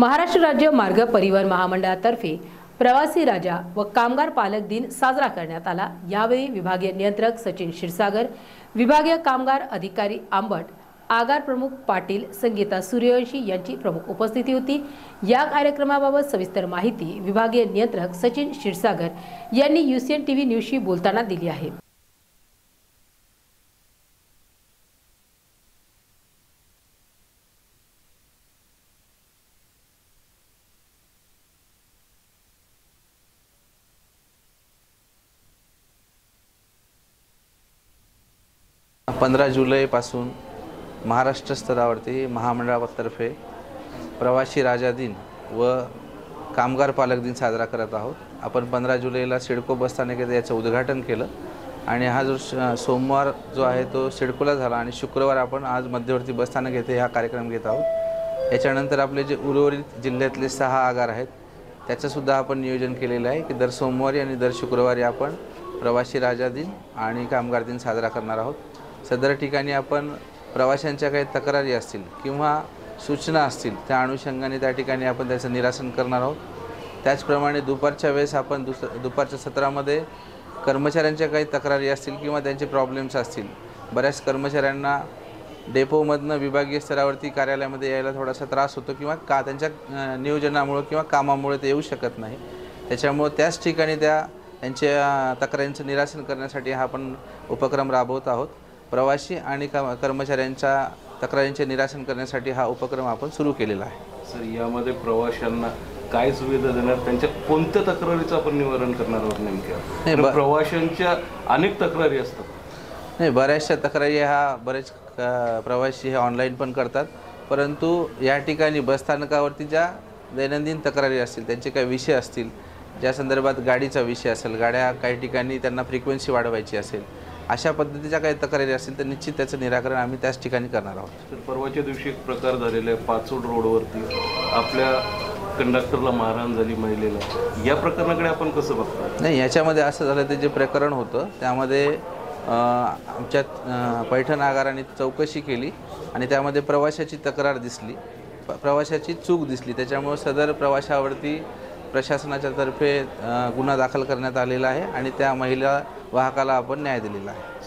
महाराष्ट्र राज्य मार्ग परिवहन महामंडळातर्फे प्रवासी राजा व कामगार पालक दिन साजरा करण्यात आला. यावेळी विभागीय नियंत्रक सचिन क्षीरसागर विभागीय कामगार अधिकारी आंबट आगार प्रमुख पाटील संगीता सूर्यवंशी यांची प्रमुख उपस्थिती होती. या कार्यक्रमाबाबत सविस्तर माहिती विभागीय नियंत्रक सचिन क्षीरसागर यांनी युसीएन टीव्ही न्यूजशी बोलताना दिली आहे. पंधरा जुलैपासून महाराष्ट्र स्तरावरती महामंडळातर्फे प्रवासी राजा दिन व कामगार पालक दिन साजरा करत आहोत. आपण पंधरा जुलैला सिडको बसस्थानक येथे याचं उद्घाटन केलं आणि हा जो श- सोमवार जो आहे तो सिडकोला झाला आणि शुक्रवार आपण आज मध्यवर्ती बसस्थानक येथे हा कार्यक्रम घेत आहोत. याच्यानंतर आपले जे उर्वरित जिल्ह्यातले सहा आगार आहेत त्याचंसुद्धा आपण नियोजन केलेलं आहे की दर सोमवारी आणि दर शुक्रवारी आपण प्रवासी राजा दिन आणि कामगार दिन साजरा करणार आहोत. सदर ठिकाणी आपण प्रवाशांच्या काही तक्रारी असतील किंवा सूचना असतील त्या अनुषंगाने त्या ठिकाणी आपण त्याचं निरासन करणार आहोत. त्याचप्रमाणे दुपारच्या वेळेस आपण दुस दुपारच्या सत्रामध्ये कर्मचाऱ्यांच्या काही तक्रारी असतील किंवा त्यांचे प्रॉब्लेम्स असतील बऱ्याच कर्मचाऱ्यांना डेपोमधनं विभागीय स्तरावरती कार्यालयामध्ये यायला थोडासा त्रास होतो किंवा का त्यांच्या नियोजनामुळं किंवा कामामुळे ते येऊ शकत नाही. त्याच्यामुळं त्याच ठिकाणी त्या त्यांच्या तक्रारींचं निरासन करण्यासाठी हा आपण उपक्रम राबवत आहोत. प्रवासी आणि का कर्मचाऱ्यांच्या तक्रारींचे निरासन करण्यासाठी हा उपक्रम आपण सुरू केलेला आहे. सर यामध्ये प्रवाशांना काय सुविधा देणार त्यांच्या कोणत्या तक्रारीचं आपण निवारण करणार आहोत नेमक्या? प्रवाशांच्या अनेक तक्रारी असतात. नाही बऱ्याचशा तक्रारी ह्या बरेच प्रवासी हे ऑनलाईन पण करतात. परंतु या ठिकाणी बसस्थानकावरती ज्या दैनंदिन तक्रारी असतील त्यांचे काही विषय असतील ज्या संदर्भात गाडीचा विषय असेल गाड्या काही ठिकाणी त्यांना फ्रिक्वेन्सी वाढवायची असेल अशा पद्धतीच्या काही तक्रारी असतील तर निश्चित त्याचं निराकरण आम्ही त्याच ठिकाणी करणार आहोत. तर परवाच्या दिवशी एक प्रकार झालेला आहे पाचोड रोडवरती आपल्या कंडक्टरला मारहाण झाली महिलेला. या प्रकरणाकडे आपण कसं बघतो? नाही याच्यामध्ये असं झालं ते जे प्रकरण होतं त्यामध्ये आमच्या पैठण आगाराने चौकशी केली आणि त्यामध्ये प्रवाशाची तक्रार दिसली. प्रवाशाची चूक दिसली. त्याच्यामुळं सदर प्रवाशावरती प्रशासनाच्या तर्फे गुन्हा दाखल करण्यात आलेला आहे आणि त्या महिला वाहकाला आपण न्याय दिलेला आहे.